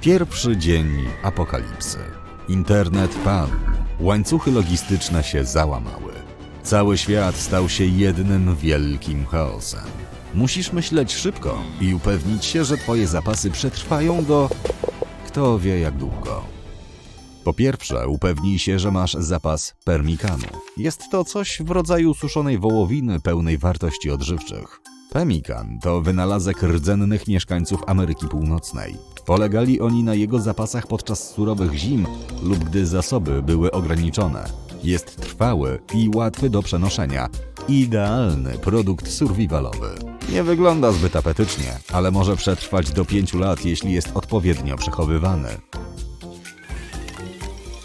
Pierwszy dzień apokalipsy. Internet padł. Łańcuchy logistyczne się załamały. Cały świat stał się jednym wielkim chaosem. Musisz myśleć szybko i upewnić się, że twoje zapasy przetrwają do kto wie jak długo. Po pierwsze, upewnij się, że masz zapas permikanu. Jest to coś w rodzaju suszonej wołowiny pełnej wartości odżywczych. Pemikan to wynalazek rdzennych mieszkańców Ameryki Północnej. Polegali oni na jego zapasach podczas surowych zim lub gdy zasoby były ograniczone. Jest trwały i łatwy do przenoszenia. Idealny produkt survivalowy. Nie wygląda zbyt apetycznie, ale może przetrwać do 5 lat, jeśli jest odpowiednio przechowywany.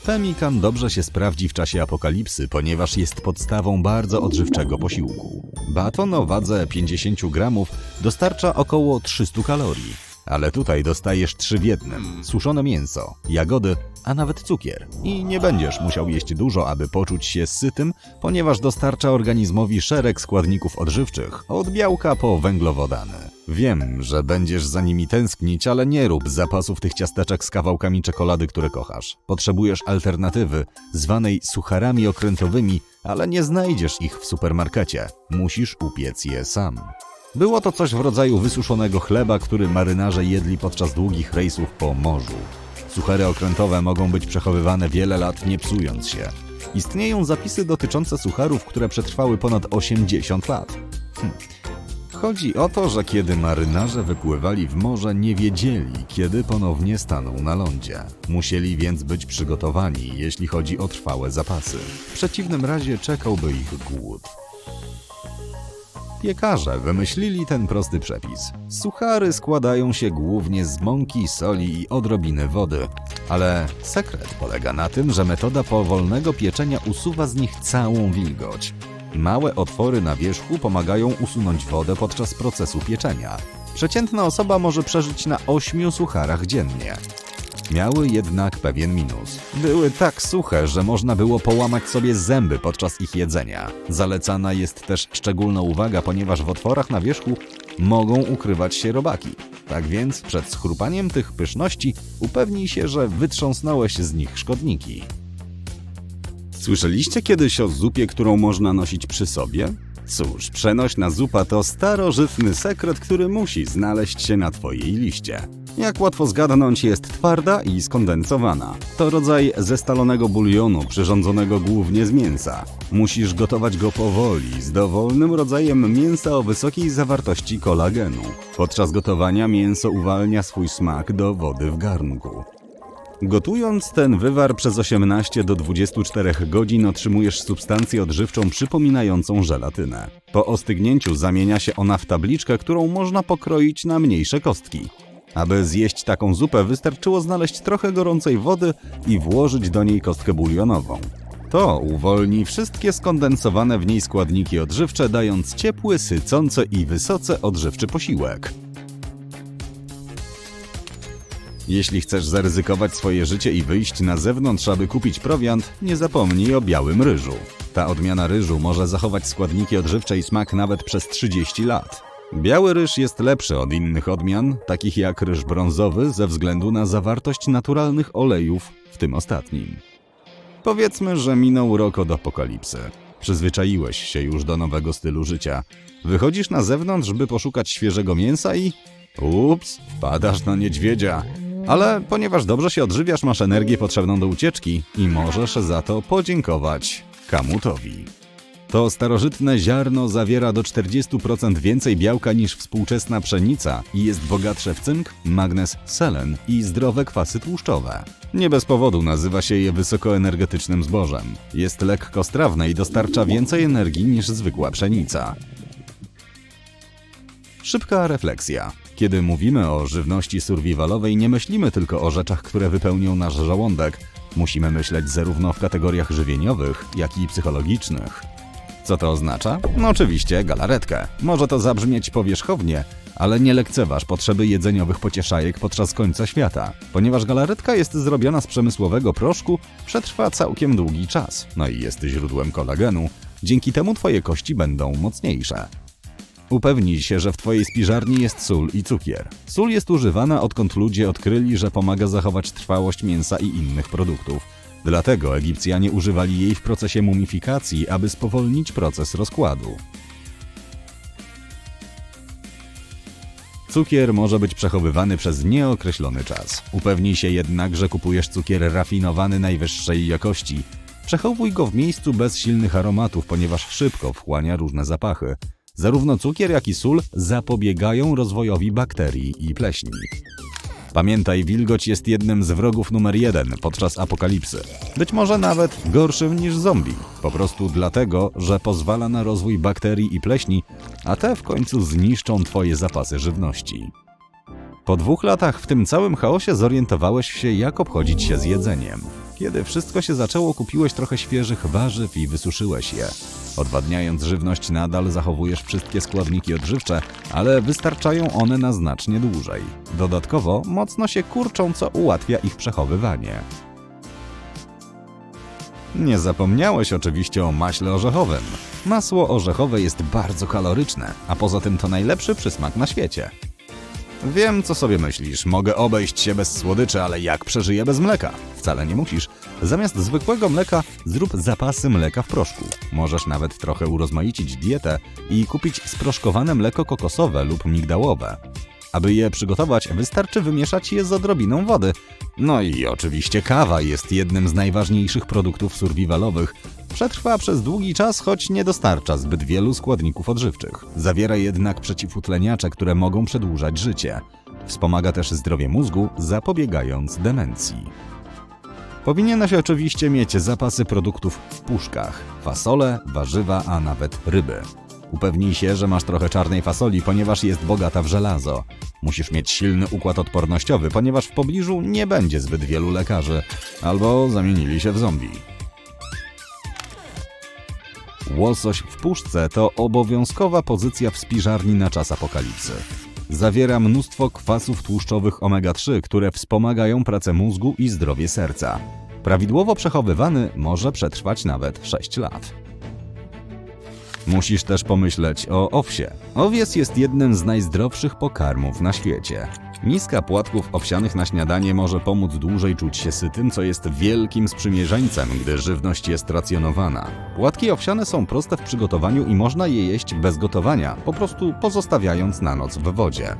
Pemikan dobrze się sprawdzi w czasie apokalipsy, ponieważ jest podstawą bardzo odżywczego posiłku. Baton o wadze 50 gramów dostarcza około 300 kalorii. Ale tutaj dostajesz trzy w jednym: suszone mięso, jagody, a nawet cukier. I nie będziesz musiał jeść dużo, aby poczuć się sytym, ponieważ dostarcza organizmowi szereg składników odżywczych, od białka po węglowodany. Wiem, że będziesz za nimi tęsknić, ale nie rób zapasów tych ciasteczek z kawałkami czekolady, które kochasz. Potrzebujesz alternatywy, zwanej sucharami okrętowymi, ale nie znajdziesz ich w supermarkecie. Musisz upiec je sam. Było to coś w rodzaju wysuszonego chleba, który marynarze jedli podczas długich rejsów po morzu. Suchary okrętowe mogą być przechowywane wiele lat, nie psując się. Istnieją zapisy dotyczące sucharów, które przetrwały ponad 80 lat. Hm. Chodzi o to, że kiedy marynarze wypływali w morze, nie wiedzieli, kiedy ponownie staną na lądzie. Musieli więc być przygotowani, jeśli chodzi o trwałe zapasy. W przeciwnym razie czekałby ich głód. Piekarze wymyślili ten prosty przepis. Suchary składają się głównie z mąki, soli i odrobiny wody. Ale sekret polega na tym, że metoda powolnego pieczenia usuwa z nich całą wilgoć. Małe otwory na wierzchu pomagają usunąć wodę podczas procesu pieczenia. Przeciętna osoba może przeżyć na 8 sucharach dziennie. Miały jednak pewien minus. Były tak suche, że można było połamać sobie zęby podczas ich jedzenia. Zalecana jest też szczególna uwaga, ponieważ w otworach na wierzchu mogą ukrywać się robaki. Tak więc przed schrupaniem tych pyszności upewnij się, że wytrząsnąłeś z nich szkodniki. Słyszeliście kiedyś o zupie, którą można nosić przy sobie? Cóż, przenośna zupa to starożytny sekret, który musi znaleźć się na Twojej liście. Jak łatwo zgadnąć, jest twarda i skondensowana. To rodzaj zestalonego bulionu, przyrządzonego głównie z mięsa. Musisz gotować go powoli, z dowolnym rodzajem mięsa o wysokiej zawartości kolagenu. Podczas gotowania mięso uwalnia swój smak do wody w garnku. Gotując ten wywar przez 18 do 24 godzin otrzymujesz substancję odżywczą przypominającą żelatynę. Po ostygnięciu zamienia się ona w tabliczkę, którą można pokroić na mniejsze kostki. Aby zjeść taką zupę wystarczyło znaleźć trochę gorącej wody i włożyć do niej kostkę bulionową. To uwolni wszystkie skondensowane w niej składniki odżywcze, dając ciepły, sycący i wysoce odżywczy posiłek. Jeśli chcesz zaryzykować swoje życie i wyjść na zewnątrz, aby kupić prowiant, nie zapomnij o białym ryżu. Ta odmiana ryżu może zachować składniki odżywcze i smak nawet przez 30 lat. Biały ryż jest lepszy od innych odmian, takich jak ryż brązowy, ze względu na zawartość naturalnych olejów, w tym ostatnim. Powiedzmy, że minął rok od apokalipsy. Przyzwyczaiłeś się już do nowego stylu życia. Wychodzisz na zewnątrz, by poszukać świeżego mięsa i... Ups, wpadasz na niedźwiedzia. Ale ponieważ dobrze się odżywiasz, masz energię potrzebną do ucieczki i możesz za to podziękować kamutowi. To starożytne ziarno zawiera do 40% więcej białka niż współczesna pszenica i jest bogatsze w cynk, magnez, selen i zdrowe kwasy tłuszczowe. Nie bez powodu nazywa się je wysokoenergetycznym zbożem. Jest lekkostrawne i dostarcza więcej energii niż zwykła pszenica. Szybka refleksja. Kiedy mówimy o żywności survivalowej, nie myślimy tylko o rzeczach, które wypełnią nasz żołądek. Musimy myśleć zarówno w kategoriach żywieniowych, jak i psychologicznych. Co to oznacza? No oczywiście galaretkę. Może to zabrzmieć powierzchownie, ale nie lekceważ potrzeby jedzeniowych pocieszajek podczas końca świata. Ponieważ galaretka jest zrobiona z przemysłowego proszku, przetrwa całkiem długi czas, no i jest źródłem kolagenu. Dzięki temu twoje kości będą mocniejsze. Upewnij się, że w Twojej spiżarni jest sól i cukier. Sól jest używana odkąd ludzie odkryli, że pomaga zachować trwałość mięsa i innych produktów. Dlatego Egipcjanie używali jej w procesie mumifikacji, aby spowolnić proces rozkładu. Cukier może być przechowywany przez nieokreślony czas. Upewnij się jednak, że kupujesz cukier rafinowany najwyższej jakości. Przechowuj go w miejscu bez silnych aromatów, ponieważ szybko wchłania różne zapachy. Zarówno cukier, jak i sól zapobiegają rozwojowi bakterii i pleśni. Pamiętaj, wilgoć jest jednym z wrogów numer jeden podczas apokalipsy. Być może nawet gorszym niż zombie. Po prostu dlatego, że pozwala na rozwój bakterii i pleśni, a te w końcu zniszczą Twoje zapasy żywności. Po dwóch latach w tym całym chaosie zorientowałeś się, jak obchodzić się z jedzeniem. Kiedy wszystko się zaczęło, kupiłeś trochę świeżych warzyw i wysuszyłeś je. Odwadniając żywność, nadal zachowujesz wszystkie składniki odżywcze, ale wystarczają one na znacznie dłużej. Dodatkowo mocno się kurczą, co ułatwia ich przechowywanie. Nie zapomniałeś oczywiście o maśle orzechowym. Masło orzechowe jest bardzo kaloryczne, a poza tym to najlepszy przysmak na świecie. Wiem, co sobie myślisz. Mogę obejść się bez słodyczy, ale jak przeżyję bez mleka? Wcale nie musisz. Zamiast zwykłego mleka zrób zapasy mleka w proszku. Możesz nawet trochę urozmaicić dietę i kupić sproszkowane mleko kokosowe lub migdałowe. Aby je przygotować, wystarczy wymieszać je z odrobiną wody. No i oczywiście kawa jest jednym z najważniejszych produktów survivalowych. Przetrwa przez długi czas, choć nie dostarcza zbyt wielu składników odżywczych. Zawiera jednak przeciwutleniacze, które mogą przedłużać życie. Wspomaga też zdrowie mózgu, zapobiegając demencji. Powinieneś oczywiście mieć zapasy produktów w puszkach, fasole, warzywa, a nawet ryby. Upewnij się, że masz trochę czarnej fasoli, ponieważ jest bogata w żelazo. Musisz mieć silny układ odpornościowy, ponieważ w pobliżu nie będzie zbyt wielu lekarzy, albo zamienili się w zombie. Łosoś w puszce to obowiązkowa pozycja w spiżarni na czas apokalipsy. Zawiera mnóstwo kwasów tłuszczowych omega-3, które wspomagają pracę mózgu i zdrowie serca. Prawidłowo przechowywany może przetrwać nawet 6 lat. Musisz też pomyśleć o owsie. Owiec jest jednym z najzdrowszych pokarmów na świecie. Miska płatków owsianych na śniadanie może pomóc dłużej czuć się sytym, co jest wielkim sprzymierzeńcem, gdy żywność jest racjonowana. Płatki owsiane są proste w przygotowaniu i można je jeść bez gotowania, po prostu pozostawiając na noc w wodzie.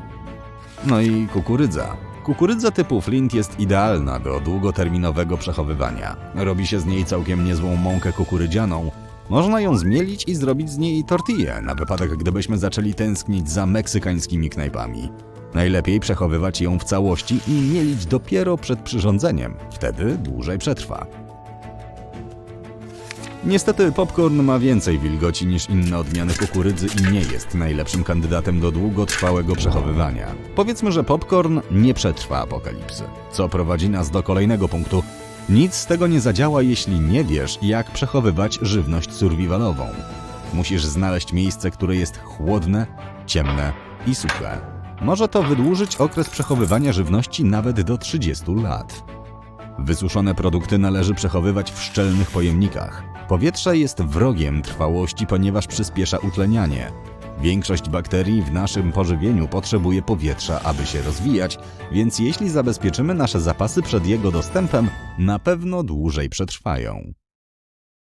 No i kukurydza. Kukurydza typu Flint jest idealna do długoterminowego przechowywania. Robi się z niej całkiem niezłą mąkę kukurydzianą. Można ją zmielić i zrobić z niej tortillę, na wypadek gdybyśmy zaczęli tęsknić za meksykańskimi knajpami. Najlepiej przechowywać ją w całości i mielić dopiero przed przyrządzeniem. Wtedy dłużej przetrwa. Niestety popcorn ma więcej wilgoci niż inne odmiany kukurydzy i nie jest najlepszym kandydatem do długotrwałego przechowywania. Powiedzmy, że popcorn nie przetrwa apokalipsy, co prowadzi nas do kolejnego punktu. Nic z tego nie zadziała, jeśli nie wiesz, jak przechowywać żywność survivalową. Musisz znaleźć miejsce, które jest chłodne, ciemne i suche. Może to wydłużyć okres przechowywania żywności nawet do 30 lat. Wysuszone produkty należy przechowywać w szczelnych pojemnikach. Powietrze jest wrogiem trwałości, ponieważ przyspiesza utlenianie. Większość bakterii w naszym pożywieniu potrzebuje powietrza, aby się rozwijać, więc jeśli zabezpieczymy nasze zapasy przed jego dostępem, na pewno dłużej przetrwają.